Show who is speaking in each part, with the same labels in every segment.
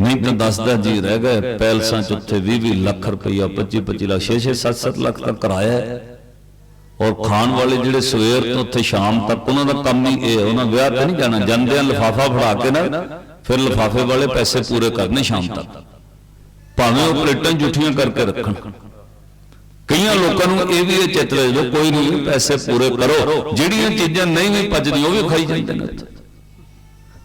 Speaker 1: ਨਹੀਂ ਤਾਂ ਦੱਸਦਾ ਜੀ ਰਹਿ ਗਏ ਪੈਲਸਾਂ ਚ ਉੱਥੇ 20 20 ਲੱਖ ਰੁਪਈਆ 25 25 ਲੱਖ 6 6 7 7 ਲੱਖ ਤੱਕ ਕਰਾਇਆ ਹੈ। ਔਰ ਖਾਣ ਵਾਲੇ ਜਿਹੜੇ ਸਵੇਰ ਤੋਂ ਉੱਥੇ ਸ਼ਾਮ ਤੱਕ ਉਹਨਾਂ ਦਾ ਕੰਮ ਹੀ ਇਹ ਉਹਨਾਂ ਵਿਆਹ ਤੇ ਨਹੀਂ ਜਾਣਾ ਜਾਂਦੇ ਆ ਲਫਾਫਾ ਫੜਾ ਕੇ ਨਾ ਫਿਰ ਲਫਾਫੇ ਵਾਲੇ ਪੈਸੇ ਪੂਰੇ ਕਰਨੇ ਸ਼ਾਮ ਤੱਕ। ਭਾਵੇਂ ਉਹ ਪਲੇਟਾਂ ਝੂਠੀਆਂ ਕਰਕੇ ਰੱਖਣ। ਕਈਆਂ ਲੋਕਾਂ ਨੂੰ ਇਹ ਵੀ ਇਹ ਚਿੱਤ ਲੈ ਜੋ ਕੋਈ ਨਹੀਂ ਪੈਸੇ ਪੂਰੇ ਕਰੋ। ਜਿਹੜੀਆਂ ਚੀਜ਼ਾਂ ਨਹੀਂ ਵੀ ਪਚਦੀਆਂ ਉਹ ਵੀ ਖਾਈ ਜਾਂਦੇ ਨੇ ਉੱਥੇ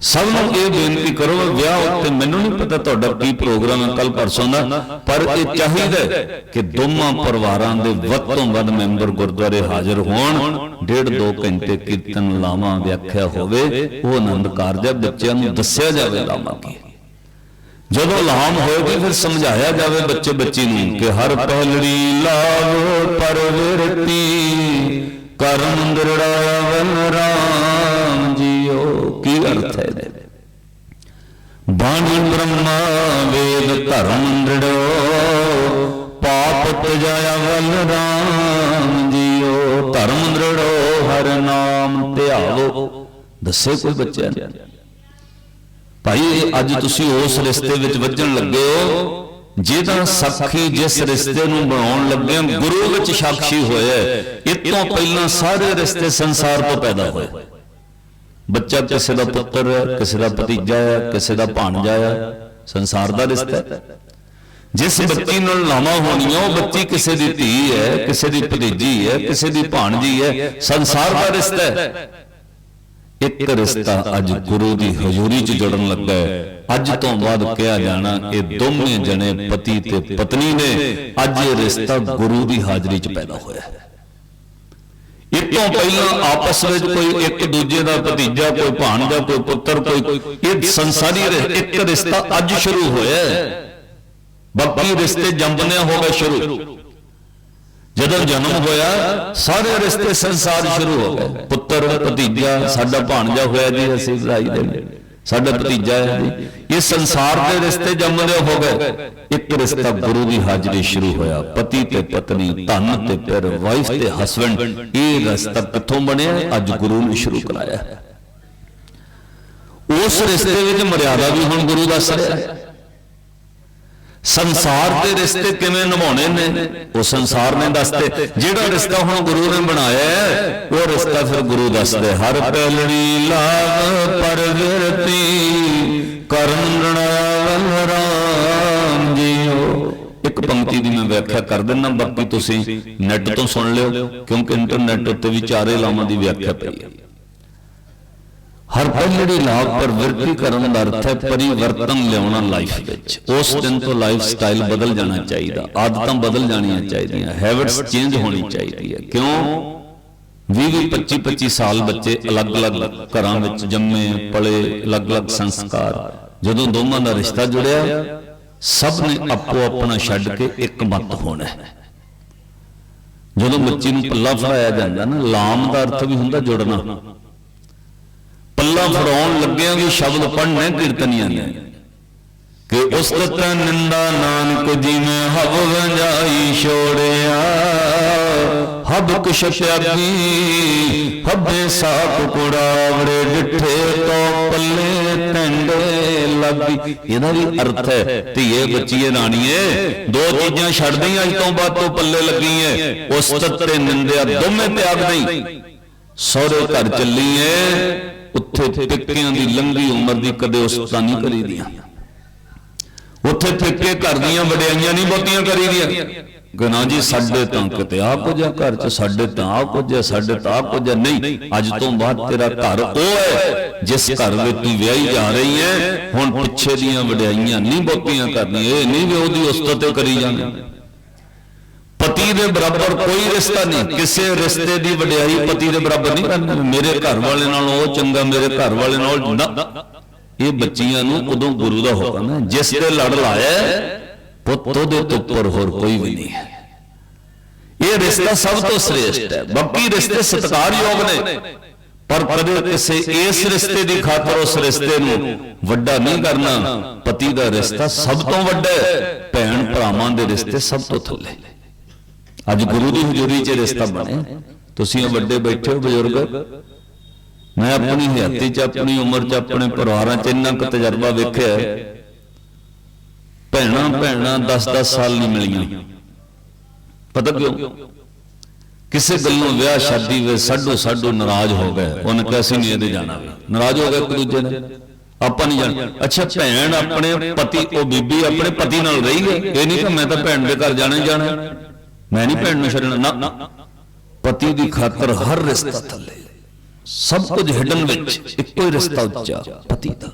Speaker 1: ਸਭ ਨੂੰ ਇਹ ਬੇਨਤੀ ਕਰੋ ਵਿਆਹ ਉੱਤੇ ਮੈਨੂੰ ਨਹੀਂ ਪਤਾ ਤੁਹਾਡਾ ਕੀ ਪ੍ਰੋਗਰਾਮ ਹੈ ਕੱਲ ਪਰਸੋਂ ਦਾ। ਪਰ ਇਹ ਚਾਹੀਦਾ ਕਿ ਦੋਵਾਂ ਪਰਿਵਾਰਾਂ ਦੇ ਵੱਧ ਤੋਂ ਵੱਧ ਮੈਂਬਰ ਗੁਰਦੁਆਰੇ ਹਾਜ਼ਰ ਹੋਣ ਡੇਢ ਦੋ ਘੰਟੇ ਕੀਰਤਨ ਲਾਵਾਂ ਵਿਆਖਿਆ ਹੋਵੇ ਉਹ ਆਨੰਦ ਕਾਰਜ ਹੈ ਬੱਚਿਆਂ ਨੂੰ ਦੱਸਿਆ ਜਾਵੇ ਲਾਵਾਂ ਕੀ। ਜਦੋਂ ਲਾਮ ਹੋਏਗੀ ਫਿਰ ਸਮਝਾਇਆ ਜਾਵੇ ਬੱਚੇ ਬੱਚੀ ਨੂੰ ਕਿ ਹਰ ਪਹਿਲੜੀ ਲਾਵੋ ਪਰਵਿਰਤੀ ਕਰਮ ਦ੍ਰਿੜਾਵਨ ਰਾਮ। ਜੀਓ ਕੀ ਅਰਥ ਹੈ ਇਹਦੇ? ਬਾਣੀ ਬ੍ਰਹਮਾ ਵੇਦ ਧਰਮ ਦ੍ਰਿੜੋ ਪਾਪ ਤਜਾਇਆ ਵਲ ਰਾਮ ਜੀਓ। ਧਰਮ ਦ੍ਰਿੜੋ ਹਰ ਨਾਮ ਧਿਆਵੋ। ਦੱਸੇ ਕੋਈ ਬੱਚਿਆਂ ਭਾਈ ਅੱਜ ਤੁਸੀਂ ਉਸ ਰਿਸ਼ਤੇ ਵਿੱਚ ਵੱਜਣ ਲੱਗੇ ਹੋ ਜਿਹਦਾ ਸਾਖੀ ਜਿਸ ਰਿਸ਼ਤੇ ਨੂੰ ਬਣਾਉਣ ਲੱਗੇ ਹੋ, ਗੁਰੂ ਵਿੱਚ ਸਾਖੀ ਹੋਇਆ ਹੈ। ਇਹ ਤੋਂ ਪਹਿਲਾਂ ਸਾਰੇ ਰਿਸ਼ਤੇ ਸੰਸਾਰ ਤੋਂ ਪੈਦਾ ਹੋਏ। ਬੱਚਾ ਕਿਸੇ ਦਾ ਪੁੱਤਰ ਹੈ, ਕਿਸੇ ਦਾ ਭਤੀਜਾ ਹੈ, ਕਿਸੇ ਦਾ ਭਾਣਜਾ ਹੈ, ਸੰਸਾਰ ਦਾ ਰਿਸ਼ਤਾ ਹੈ। ਜਿਸ ਬੱਚੀ ਨਾਲ ਲਾਵਾਂ ਹੋਣੀਆਂ, ਉਹ ਬੱਚੀ ਕਿਸੇ ਦੀ ਧੀ ਹੈ, ਕਿਸੇ ਦੀ ਭਤੀਜੀ ਹੈ, ਕਿਸੇ ਦੀ ਭਾਣਜੀ ਹੈ, ਸੰਸਾਰ ਦਾ ਰਿਸ਼ਤਾ ਹੈ। ਇੱਕ ਰਿਸ਼ਤਾ ਅੱਜ ਗੁਰੂ ਦੀ ਹਜ਼ੂਰੀ 'ਚ ਜੁੜਨ ਲੱਗਾ ਹੈ। ਅੱਜ ਤੋਂ ਬਾਅਦ ਕਿਹਾ ਜਾਣਾ, ਇਹ ਦੋਵੇਂ ਜਣੇ ਪਤੀ ਤੇ ਪਤਨੀ ਨੇ, ਅੱਜ ਇਹ ਰਿਸ਼ਤਾ ਗੁਰੂ ਦੀ ਹਾਜ਼ਰੀ 'ਚ ਪੈਦਾ ਹੋਇਆ ਹੈ। ਇਹ ਤੋਂ ਪਹਿਲਾਂ ਆਪਸ ਵਿੱਚ ਕੋਈ ਇੱਕ ਦੂਜੇ ਦਾ ਭਤੀਜਾ, ਕੋਈ ਭਾਣਜਾ, ਕੋਈ ਪੁੱਤਰ, ਕੋਈ ਇਹ ਸੰਸਾਰੀ ਇੱਕ ਰਿਸ਼ਤਾ ਅੱਜ ਸ਼ੁਰੂ ਹੋਇਆ ਹੈ। ਬਾਕੀ ਰਿਸ਼ਤੇ ਜੰਮਣਿਆ ਹੋ ਗਏ ਸ਼ੁਰੂ। ਜਦੋਂ ਜਨਮ ਹੋਇਆ, ਸਾਰੇ ਰਿਸ਼ਤੇ ਸੰਸਾਰ ਸ਼ੁਰੂ ਹੋ ਗਏ। ਪੁੱਤਰ, ਭਤੀਜਾ, ਸਾਡਾ ਭਾਣਜਾ ਹੋਇਆ ਜੀ, ਅਸੀਂ ਵਧਾਈ ਦੇ ਸਾਡਾ ਭਤੀਜਾ ਹੈ ਜੀ। ਇਹ ਸੰਸਾਰ ਦੇ ਰਿਸ਼ਤੇ ਜੰਮਦੇ ਹੋ ਗਏ। ਇੱਕ ਰਿਸ਼ਤਾ ਗੁਰੂ ਦੀ ਹਾਜ਼ਰੀ ਸ਼ੁਰੂ ਹੋਇਆ। ਪਤੀ ਤੇ ਪਤਨੀ ਧਨ ਤੇ ਫਿਰ ਵਾਈਫ ਤੇ ਹਸਬੰਡ ਇਹ ਰਿਸ਼ਤਾ ਕਿੱਥੋਂ ਬਣਿਆ? ਅੱਜ ਗੁਰੂ ਨੇ ਸ਼ੁਰੂ ਕਰਾਇਆ। ਉਸ ਰਿਸ਼ਤੇ ਵਿੱਚ ਮਰਿਆਦਾ ਵੀ ਹੁਣ ਗੁਰੂ ਦੱਸ ਰਿਹਾ ਹੈ। ਸੰਸਾਰ ਦੇ ਰਿਸ਼ਤੇ ਕਿਵੇਂ ਨਿਭਾਉਣੇ ਨੇ? ਉਹ ਸੰਸਾਰ ਨੇ ਦੱਸਦੇ ਜਿਹੜਾ ਰਿਸ਼ਤਾ ਹੁਣ ਗੁਰੂ ਨੇ ਬਣਾਇਆ ਉਹ ਰਿਸ਼ਤਾ ਫਿਰ ਗੁਰੂ ਦੱਸਦੇ ਹਰ ਪਹਿਲੜੀ ਲਾਭ ਪਰਵਿਰਤੀ ਕਰਨ ਰਾਮ ਜੀਓ। ਇੱਕ ਪੰਕਤੀ ਦੀ ਮੈਂ ਵਿਆਖਿਆ ਕਰ ਦਿੰਦਾ ਬਾਕੀ ਤੁਸੀਂ ਨੈਟ ਤੋਂ ਸੁਣ ਲਿਓ ਕਿਉਂਕਿ ਇੰਟਰਨੈਟ ਉੱਤੇ ਵੀ ਚਾਰੇ ਲਾਵਾਂ ਦੀ ਵਿਆਖਿਆ ਪਈ ਹੈ। ਹਰ ਪਹਿਲੜੀ ਲਾਭ ਪਰ ਕਰਨ ਦਾ ਅਰਥ ਹੈ ਪਰਿਵਰਤਨ ਲਿਆਉਣਾ ਲਾਈਫ ਵਿੱਚ। ਉਸ ਦਿਨ ਤੋਂ ਲਾਈਫ ਸਟਾਈਲ ਬਦਲ ਜਾਣਾ ਚਾਹੀਦਾ। ਆਦਤਾਂ ਬਦਲ ਜਾਣੀਆਂ ਚਾਹੀਦੀਆਂ। ਹੈਬਿਟਸ ਚੇਂਜ ਹੋਣੀ ਚਾਹੀਦੀ ਹੈ। ਕਿਉਂ? 20 25 25 ਸਾਲ ਬੱਚੇ ਅਲੱਗ-ਅਲੱਗ ਘਰਾਂ ਵਿੱਚ ਜੰਮੇ, ਪਲੇ, ਅਲੱਗ-ਅਲੱਗ ਸੰਸਕਾਰ। ਜਦੋਂ ਦੋਵਾਂ ਦਾ ਰਿਸ਼ਤਾ ਜੁੜਿਆ, ਸਭ ਨੇ ਆਪੋ ਆਪਣਾ ਛੱਡ ਕੇ ਇੱਕ ਮਤ ਹੋਣਾ ਹੈ। ਜਦੋਂ ਬੱਚੀ ਨੂੰ ਪੱਲਾ ਫੜਾਇਆ ਜਾਂਦਾ ਨਾ, ਲਾਮ ਦਾ ਅਰਥ ਵੀ ਹੁੰਦਾ ਜੁੜਨਾ। ਪੱਲਾ ਫੜਾਉਣ ਲੱਗਿਆਂ ਵੀ ਸ਼ਬਦ ਪੜ੍ਹਨੇ ਕੀਰਤਨੀਆਂ ਨੇ। ਕਿ ਉਸਤਤ ਨਿੰਦਾ ਨਾਨਕ ਜਿਵੇਂ ਹਵ ਵੰਜਾਈ ਛੋੜਿਆ। ਹਬ ਕੁਸ਼ ਪਿਆਗੀ ਹੱਬੇ ਸਾਪ ਕੁੜਾਵੜੇ ਡਿਠੇ ਤੋਂ ਪੱਲੇ ਟੰਡੇ ਲੱਗੀ। ਇਹਦਾ ਵੀ ਅਰਥ ਹੈ, ਧੀਏ ਬੱਚੀਏ ਰਾਣੀਏ, ਦੋ ਚੀਜ਼ਾਂ ਛੱਡਦੀਆਂ ਅੱਜ ਤੋਂ ਬਾਅਦ ਤੋਂ ਪੱਲੇ ਲੱਗੀ ਹੈ ਉਸਤਤ ਤੇ ਨਿੰਦਿਆ ਦੋਵੇਂ ਤਿਆਗ ਨਹੀਂ। ਸਹੁਰੇ ਘਰ ਚੱਲੀਏ ਉੱਥੇ ਟਿੱਕਿਆਂ ਦੀ ਲੰਗੀ ਉਮਰ ਦੀ ਕਦੇ ਉਸਤਾਂ ਨਹੀਂ ਕਰੀਦੀਆਂ ਉੱਥੇ ਟਿੱਕੇ ਘਰ ਦੀਆਂ ਵਡਿਆਈਆਂ ਨਹੀਂ ਬਹੁਤੀਆਂ ਕਰੀਦੀਆਂ ਗਨਾ ਜੀ ਸਾਡੇ ਤਾਂ ਕਿਤੇ ਆ ਕੁਝ ਆ ਘਰ ਚ ਸਾਡੇ ਤਾਂ ਆ ਕੁਝ ਆ ਸਾਡੇ ਤਾਂ ਆ ਕੁਝ ਨਹੀਂ ਅੱਜ ਤੋਂ ਬਾਅਦ ਤੇਰਾ ਘਰ ਉਹ ਹੈ ਜਿਸ ਘਰ ਵਿੱਚ ਤੂੰ ਵਿਆਹੀ ਜਾ ਰਹੀ ਹੈ ਹੁਣ ਪਿੱਛੇ ਦੀਆਂ ਵਡਿਆਈਆਂ ਨਹੀਂ ਬਹੁਤੀਆਂ ਕਰਨੀਆਂ ਇਹ ਨਹੀਂ ਵੀ ਉਹਦੀ ਉਸਤਤ ਕਰੀ ਜਾਣੀ। ਪਤੀ ਦੇ ਬਰਾਬਰ ਕੋਈ ਰਿਸ਼ਤਾ ਨਹੀਂ, ਕਿਸੇ ਰਿਸ਼ਤੇ ਦੀ ਵਡਿਆਈ ਪਤੀ ਦੇ ਬਰਾਬਰ ਨਹੀਂ ਮੇਰੇ ਘਰ ਵਾਲੇ ਨਾਲ ਉਹ ਚੰਗਾ, ਮੇਰੇ ਘਰ ਵਾਲੇ ਨਾਲ ਨਾ ਇਹ ਬੱਚੀਆਂ ਨੂੰ ਉਦੋਂ ਗੁਰੂ ਦਾ ਹੁਕਮ ਹੈ, ਜਿਸ ਤੇ ਲੜ ਲਾਇਆ ਪੁੱਤ ਉਹਦੇ ਤੋਂ ਉੱਪਰ ਹੋਰ ਕੋਈ ਵੀ ਨਹੀਂ ਹੈ। ਇਹ ਰਿਸ਼ਤਾ ਸਭ ਤੋਂ ਸ੍ਰੇਸ਼ਟ ਹੈ। ਬਾਕੀ ਰਿਸ਼ਤੇ ਸਤਿਕਾਰਯੋਗ ਨੇ। ਪਰ ਕਦੇ ਕਿਸੇ ਇਸ ਰਿਸ਼ਤੇ ਦੀ ਖਾਤਰ ਉਸ ਰਿਸ਼ਤੇ ਨੂੰ ਵੱਡਾ ਨਹੀਂ ਕਰਨਾ। ਪਤੀ ਦਾ ਰਿਸ਼ਤਾ ਸਭ ਤੋਂ ਵੱਡਾ ਹੈ। ਭੈਣ ਭਰਾਵਾਂ ਦੇ ਰਿਸ਼ਤੇ ਸਭ ਤੋਂ ਥੱਲੇ। ਅੱਜ ਗੁਰੂ ਦੀ ਹਜ਼ੂਰੀ 'ਚ ਰਿਸ਼ਤਾ ਬਣਿਆ। ਤੁਸੀਂ ਇਹ ਵੱਡੇ ਬੈਠੇ ਹੋ ਬਜ਼ੁਰਗ। ਮੈਂ ਆਪਣੀ ਹਯਾਤੀ 'ਚ ਆਪਣੀ ਉਮਰ 'ਚ ਆਪਣੇ ਪਰਿਵਾਰਾਂ 'ਚ ਇੰਨਾ ਕੁ ਤਜਰਬਾ ਵੇਖਿਆ। ਭੈਣਾ ਭੈਣਾ 10-10 ਸਾਲ ਨਹੀਂ ਮਿਲੀਆਂ। ਪਤਾ ਕਿਉਂ? ਕਿਸੇ ਗੱਲੋਂ ਵਿਆਹ ਸ਼ਾਦੀ ਵਿੱਚ ਸਾਡੋ ਸਾਡੋ ਨਾਰਾਜ਼ ਹੋ ਗਏ। ਉਹਨੇ ਕਿਹਾ ਅਸੀਂ ਨਹੀਂ ਇਹਦੇ ਜਾਣਾ ਵੀ। ਨਾਰਾਜ਼ ਹੋ ਗਏ ਇੱਕ ਦੂਜੇ ਨੇ ਆਪਾਂ ਨਹੀਂ ਜਾਣਾ। ਅੱਛਾ ਭੈਣ ਆਪਣੇ ਪਤੀ ਉਹ ਬੀਬੀ ਆਪਣੇ ਪਤੀ ਨਾਲ ਰਹੀ ਹੈ। ਇਹ ਨਹੀਂ ਕਿ ਮੈਂ ਤਾਂ ਭੈਣ ਦੇ ਘਰ ਜਾਣਾ ਹੀ ਜਾਣਾ। ਮੈਂ ਨਹੀਂ ਭੈਣ ਨੂੰ ਛੱਡਣਾ ਨਾ। ਪਤੀ ਦੀ ਖਾਤਰ ਹਰ ਰਿਸ਼ਤਾ ਥੱਲੇ। ਸਭ ਕੁਝ ਹਿਡਨ ਵਿੱਚ ਇੱਕੋ ਹੀ ਰਿਸ਼ਤਾ ਉੱਚਾ ਪਤੀ ਦਾ।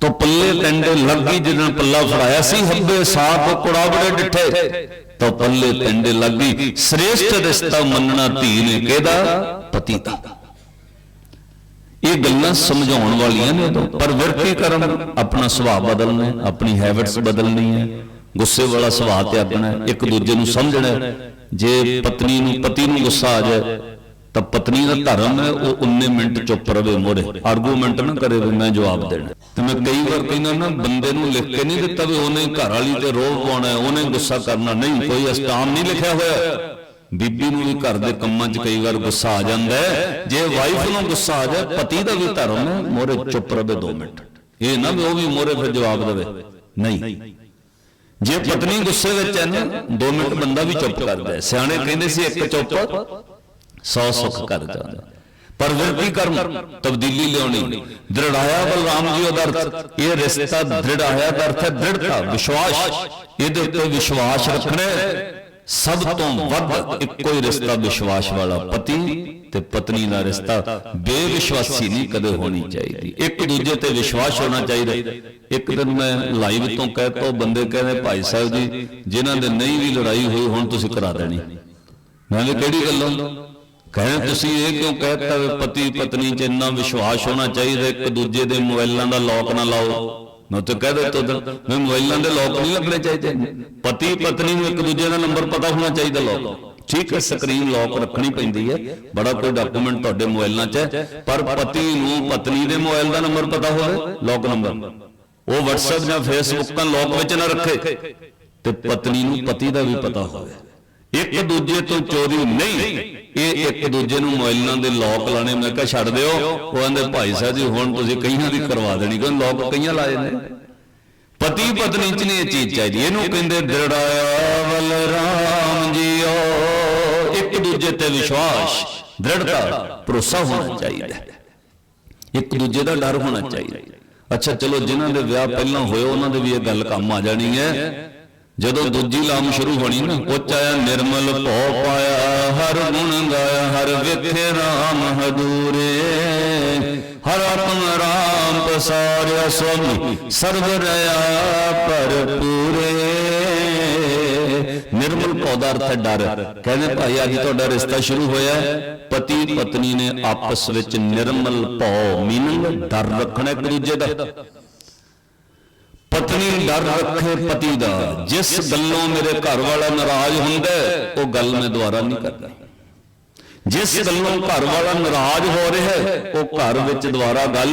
Speaker 1: ਤੋ ਪੱਲੇ ਟੰਡੇ ਲੱਗੀ ਜਿਹਨਾਂ ਪੱਲਾ ਫੜਾਇਆ ਸੀ ਹੱਬੇ ਸਾਥ ਕੁੜਾ ਬੜੇ ਡਿੱਠੇ। ਤੋ ਪੱਲੇ ਟੰਡੇ ਲੱਗੀ ਸ੍ਰੇਸ਼ਟ ਰਿਸ਼ਤਾ ਮੰਨਣਾ ਧੀ ਨੇ ਕਿਹਦਾ? ਪਤੀ ਦਾ। ਇਹ ਗੱਲਾਂ ਸਮਝਾਉਣ ਵਾਲੀਆਂ ਨੇ ਪਰ ਵਿਰਤੀ ਕਰਮ ਆਪਣਾ ਸੁਭਾਅ ਬਦਲਣਾ ਆਪਣੀ ਹੈਬਿਟਸ ਬਦਲਣੀ ਹੈ ਗੁੱਸੇ ਵਾਲਾ ਸੁਭਾਅ ਤੇ ਆਪਣਾ ਇੱਕ ਦੂਜੇ ਨੂੰ ਸਮਝਣਾ ਜੇ ਪਤਨੀ ਨੂੰ, ਪਤੀ ਨੂੰ ਗੁੱਸਾ ਆ ਜਾਏ, ਤਾਂ ਪਤਨੀ ਦਾ ਧਰਮ ਹੈ, ਉਹ 19 ਮਿੰਟ ਚੁੱਪ ਰਵੇ ਮੋਰੇ। ਆਰਗੂਮੈਂਟ ਨਾ ਕਰੇ ਵੀ ਮੈਂ ਜਵਾਬ ਦੇਣਾ। ਤੇ ਮੈਂ ਕਈ ਵਾਰ ਕਹਿੰਦਾ ਨਾ, ਬੰਦੇ ਨੂੰ ਲਿਖ ਕੇ ਨਹੀਂ ਦਿੱਤਾ ਵੀ ਉਹਨੇ ਘਰ ਵਾਲੀ ਤੇ ਰੋਹ ਪਾਉਣਾ ਉਹਨੇ ਗੁੱਸਾ ਕਰਨਾ। ਨਹੀਂ, ਕੋਈ ਅਸਤਾਮ ਨਹੀਂ ਲਿਖਿਆ ਹੋਇਆ। ਬੀਬੀ ਨੂੰ ਵੀ ਘਰ ਦੇ ਕੰਮਾਂ 'ਚ ਕਈ ਵਾਰ ਗੁੱਸਾ ਆ ਜਾਂਦਾ ਜੇ ਵਾਈਫ ਨੂੰ ਗੁੱਸਾ ਆ ਜਾਏ, ਪਤੀ ਦਾ ਵੀ ਧਰਮ ਹੈ, ਮੋਰੇ ਚੁੱਪ ਰਵੇ 2 ਮਿੰਟ। ਇਹ ਨਾ ਵੀ ਉਹ ਵੀ ਮੋਰੇ ਫਿਰ ਜਵਾਬ ਦੇਵੇ। ਨਹੀਂ। ਜੇ ਪਤਨੀ ਗੁੱਸੇ ਵਿੱਚ ਹੈ ਨਾ 2 ਮਿੰਟ ਬੰਦਾ ਵੀ ਚੁੱਪ ਕਰਦਾ ਹੈ। ਸਿਆਣੇ ਕਹਿੰਦੇ ਸੀ ਇੱਕ ਚੁੱਪ 100 ਸੁੱਖ ਕਰ ਜਾਂਦਾ। ਪਰ ਵਿਰਤੀ ਕਰਮ ਤਬਦੀਲੀ ਲਿਆਉਣੀ। ਦ੍ਰਿੜਾਇਆ ਬਲਰਾਮ ਜੀ ਉਹਦਾ ਅਰਥ, ਇਹ ਰਿਸ਼ਤਾ ਦ੍ਰਿੜਾਇਆ ਦਾ ਅਰਥ ਹੈ ਦ੍ਰਿੜਤਾ, ਵਿਸ਼ਵਾਸ। ਇਹਦੇ ਉੱਤੇ ਵਿਸ਼ਵਾਸ ਰੱਖਣਾ ਸਭ ਤੋਂ ਵੱਧ ਇੱਕੋ ਹੀ ਰਿਸ਼ਤਾ ਵਿਸ਼ਵਾਸ ਵਾਲਾ ਪਤੀ ਤੇ ਪਤਨੀ ਦਾ ਰਿਸ਼ਤਾ ਬੇਵਿਸ਼ਵਾਸੀ ਨਹੀਂ ਕਦੇ ਹੋਣੀ ਚਾਹੀਦੀ। ਇੱਕ ਦੂਜੇ ਤੇ ਵਿਸ਼ਵਾਸ ਹੋਣਾ ਚਾਹੀਦਾ। ਇੱਕ ਦਿਨ ਮੈਂ ਲਾਈਵ ਤੋਂ ਕਹਿ ਤਾ ਬੰਦੇ ਕਹਿੰਦੇ ਭਾਈ ਸਾਹਿਬ ਜੀ ਜਿਨ੍ਹਾਂ ਦੇ ਨਹੀਂ ਵੀ ਲੜਾਈ ਹੋਈ ਹੁਣ ਤੁਸੀਂ ਕਰਾ ਦੇਣੀ। ਮੈਂ ਕਿਹਾ ਕਿਹੜੀ ਗੱਲੋਂ? ਕਹਿੰਦੇ ਤੁਸੀਂ ਇਹ ਕਿਉਂ ਕਹਿਤਾ ਵੀ ਪਤੀ ਪਤਨੀ 'ਚ ਇੰਨਾ ਵਿਸ਼ਵਾਸ ਹੋਣਾ ਚਾਹੀਦਾ ਇੱਕ ਦੂਜੇ ਦੇ ਮੋਬਾਈਲਾਂ ਦਾ ਲੋਕ ਨਾ ਲਾਓ। ਮੈਂ ਤਾਂ ਕਹਿ ਦਿੱਤਾ ਮੈਂ ਮੋਬਾਈਲਾਂ ਦੇ ਲੋਕ ਨਹੀਂ ਲੱਗਣੇ ਚਾਹੀਦੇ। ਪਤੀ, ਪਤਨੀ ਨੂੰ ਇੱਕ ਦੂਜੇ ਦਾ ਨੰਬਰ ਪਤਾ ਹੋਣਾ ਚਾਹੀਦਾ ਲੋਕ ਠੀਕ ਹੈ ਸਕਰੀਨ ਲੋਕ ਰੱਖਣੀ ਪੈਂਦੀ ਹੈ। ਬੜਾ ਕੋਈ ਡਾਕੂਮੈਂਟ ਤੁਹਾਡੇ ਮੋਬਾਈਲਾਂ 'ਚ ਹੈ। ਪਰ ਪਤੀ ਨੂੰ ਪਤਨੀ ਦੇ ਮੋਬਾਈਲ ਦਾ ਨੰਬਰ ਪਤਾ ਹੋਵੇ ਲੋਕ ਨੰਬਰ ਉਹ WhatsApp ਜਾਂ Facebook ਦਾ ਲੋਕ ਵਿੱਚ ਨਾ ਰੱਖੇ। ਤੇ ਪਤਨੀ ਨੂੰ ਪਤੀ ਦਾ ਵੀ ਪਤਾ ਹੋਵੇ। ਇੱਕ ਦੂਜੇ ਤੋਂ ਚੋਰੀ ਨਹੀਂ। ਇਹ ਇੱਕ ਦੂਜੇ ਨੂੰ ਮੋਬਾਈਲਾਂ ਦੇ ਲੋਕ ਲਾਣੇ ਮੈਂ ਕਿਹਾ, ਛੱਡ ਦਿਓ। ਉਹ ਕਹਿੰਦੇ, ਭਾਈ ਸਾਹਿਬ ਜੀ, ਹੁਣ ਤੁਸੀਂ ਕਈਆਂ ਦੀ ਕਰਵਾ ਦੇਣੀ। ਕਿਉਂ ਲੋਕ ਕਈਆਂ ਲਾਏ ਨੇ ਪਤੀ ਪਤਨੀ ਚ ਨਹੀਂ ਇਹ ਚੀਜ਼ ਚਾਹੀਦੀ। ਇਹਨੂੰ ਕਹਿੰਦੇ ਦ੍ਰਿੜਾਇਆ ਵਲ ਜੀਓ। ਇੱਕ ਦੂਜੇ ਤੇ ਵਿਸ਼ਵਾਸ, ਦ੍ਰਿੜਤਾ, ਭਰੋਸਾ ਹੋਣਾ ਚਾਹੀਦਾ। ਇੱਕ ਦੂਜੇ ਦਾ ਡਰ ਹੋਣਾ ਚਾਹੀਦਾ। ਅੱਛਾ, ਚਲੋ, ਜਿਨ੍ਹਾਂ ਦੇ ਵਿਆਹ ਪਹਿਲਾਂ ਹੋਏ, ਉਹਨਾਂ ਦੇ ਵੀ ਇਹ ਗੱਲ ਕੰਮ ਆ ਜਾਣੀ ਹੈ। ਜਦੋਂ ਦੂਜੀ ਲਾਮ ਸ਼ੁਰੂ ਹੋਣੀ ਨਾ, ਉੱਚ ਆਇਆ ਨਿਰਮਲ ਭਉ ਪਾਇਆ, ਹਰ ਗੁਣ ਗਾਇਆ, ਹਰ ਵੇਖੇ RAM ਹਦੂਰੇ ਹਰ ਆਤਮ ਰਾਮ ਪਸਾਰਿਆ ਸੁਮੀ ਸਰਬ ਰਿਆ ਭਰਪੂਰੇ। ਨਿਰਮਲ ਭਉ ਦਾ ਅਰਥ ਹੈ ਡਰ। ਕਹਿੰਦੇ ਭਾਈ, ਅੱਜ ਤੁਹਾਡਾ ਰਿਸ਼ਤਾ ਸ਼ੁਰੂ ਹੋਇਆ। ਪਤੀ ਪਤਨੀ ਨੇ ਆਪਸ ਵਿੱਚ ਨਿਰਮਲ ਭਉ ਮੀਨਿੰਗ ਡਰ ਰੱਖਣਾ ਇੱਕ ਦੂਜੇ ਦਾ। ਪਤਨੀ ਡਰ ਰੱਖੇ ਪਤੀ ਦਾ। ਜਿਸ ਗੱਲੋਂ ਮੇਰੇ ਘਰ ਵਾਲਾ ਨਾਰਾਜ਼ ਹੁੰਦਾ ਉਹ ਗੱਲ ਮੈਂ ਦੁਬਾਰਾ ਨਹੀਂ ਕਰਦਾ। ਜਿਸ ਗੱਲੋਂ ਘਰ ਵਾਲਾ ਨਾਰਾਜ਼ ਹੋ ਰਿਹਾ ਹੈ, ਉਹ ਘਰ ਵਿੱਚ ਦੁਬਾਰਾ ਗੱਲ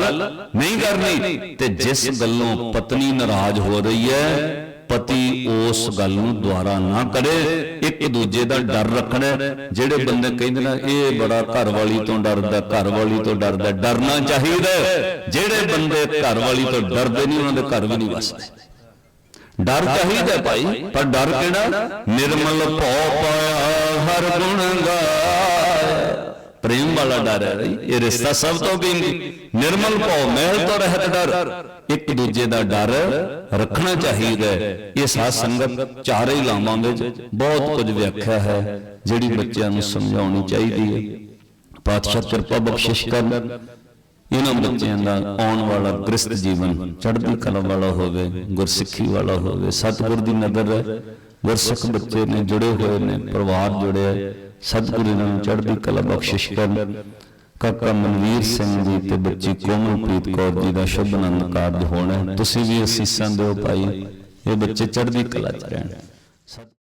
Speaker 1: ਨਹੀਂ ਕਰਨੀ। ਤੇ ਜਿਸ ਗੱਲੋਂ ਪਤਨੀ ਨਾਰਾਜ਼ ਹੋ ਰਹੀ ਹੈ ਪਤੀ ਉਸ ਗੱਲ ਨੂੰ ਦੁਆਰਾ ਨਾ ਕਰੇ, ਇੱਕ ਦੂਜੇ ਦਾ ਡਰ ਰੱਖਣਾ, ਜਿਹੜੇ ਬੰਦੇ ਕਹਿੰਦੇ ਨੇ, ਇਹ ਬੜਾ ਘਰ ਵਾਲੀ ਤੋਂ ਡਰਦਾ, ਘਰ ਵਾਲੀ ਤੋਂ ਡਰਦਾ, ਡਰਨਾ ਚਾਹੀਦਾ ਜਿਹੜੇ ਬੰਦੇ ਘਰ ਵਾਲੀ ਤੋਂ ਡਰਦੇ ਨਹੀਂ, ਉਹਨਾਂ ਦੇ ਘਰ ਵੀ ਨਹੀਂ ਵਸਦੇ। ਡਰ ਚਾਹੀਦਾ ਭਾਈ, ਪਰ ਡਰ ਕਿਹੜਾ? ਨਿਰਮਲ ਭਉ ਪਾਇਆ ਹਰ ਗੁਣ ਗਾਇਆ। ਪ੍ਰੇਮ ਵਾਲਾ ਡਰ ਹੈ ਬਈ, ਇਹ ਰਿਸ਼ਤਾ ਸਭ ਤੋਂ ਕੀਮਤੀ ਨਿਰਮਲ ਮਹਿਲ ਤੋਂ ਰਹਿਤ ਡਰ। ਇੱਕ ਦੂਜੇ ਦਾ ਡਰ ਰੱਖਣਾ ਚਾਹੀਦਾ ਇਹ ਸਾਧ ਸੰਗਤ ਚਾਰੇ ਲਾਵਾਂ ਵਿੱਚ ਬਹੁਤ ਕੁਝ ਵਿਆਖਿਆ ਹੈ, ਜਿਹੜੀ ਬੱਚਿਆਂ ਨੂੰ ਸਮਝਾਉਣੀ ਚਾਹੀਦੀ ਹੈ। ਪਾਤਸ਼ਾਹ ਕਿਰਪਾ ਬਖਸ਼ਿਸ਼ ਕਰਨ। ਇਹਨਾਂ ਬੱਚਿਆਂ ਦਾ ਆਉਣ ਵਾਲਾ ਗ੍ਰਸਤ ਜੀਵਨ ਚੜ੍ਹਦੀ ਕਲਾ ਵਾਲਾ ਹੋਵੇ, ਗੁਰਸਿੱਖੀ ਵਾਲਾ ਹੋਵੇ, ਸਤਿਗੁਰ ਦੀ ਨਜ਼ਰ ਹੈ ਬੱਚੇ ਨੇ ਜੁੜੇ ਹੋਏ ਨੇ, ਪਰਿਵਾਰ ਜੁੜਿਆ ਹੈ। ਇਹਨਾਂ ਨੂੰ ਚੜ੍ਹਦੀ ਕਲਾ ਬਖਸ਼ਿਸ਼ ਕਰਨ ਕਾਕਾ ਮਨਵੀਰ ਸਿੰਘ ਜੀ ਤੇ ਬੱਚੀ ਕੋਮਲਪ੍ਰੀਤ ਕੌਰ ਜੀ ਦਾ ਸ਼ੁਭ ਆਨੰਦ ਕਾਰਜ ਹੋਣਾ ਤੁਸੀਂ ਵੀ ਅਸੀਸਾਂ ਦਿਓ ਭਾਈ, ਇਹ ਬੱਚੇ ਚੜ੍ਹਦੀ ਕਲਾ ਚ ਰਹਿਣ